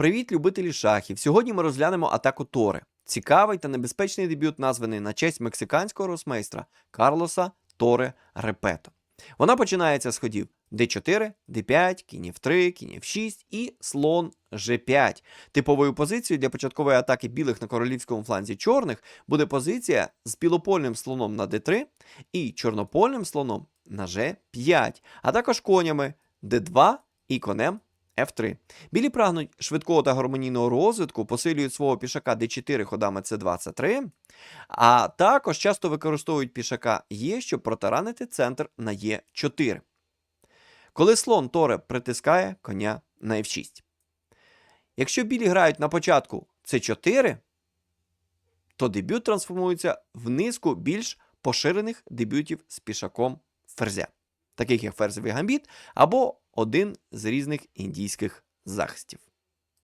Привіт, любителі шахів! Сьогодні ми розглянемо атаку Тори. Цікавий та небезпечний дебют, названий на честь мексиканського росмейстра Карлоса Торе Репето. Вона починається з ходів d4, d5, кінь f3, кінь f6 і слон g5. Типовою позицією для початкової атаки білих на королівському фланзі чорних буде позиція з білопольним слоном на d3 і чорнопольним слоном на g5, а також конями d2 і конем F3. Білі прагнуть швидкого та гармонійного розвитку, посилюють свого пішака d4 ходами c2, c3, а також часто використовують пішака Е, щоб протаранити центр на Е4. Коли слон Торе притискає коня на F6. Якщо білі грають на початку c4, то дебют трансформується в низку більш поширених дебютів з пішаком ферзя, таких як ферзовий гамбіт або один з різних індійських захистів.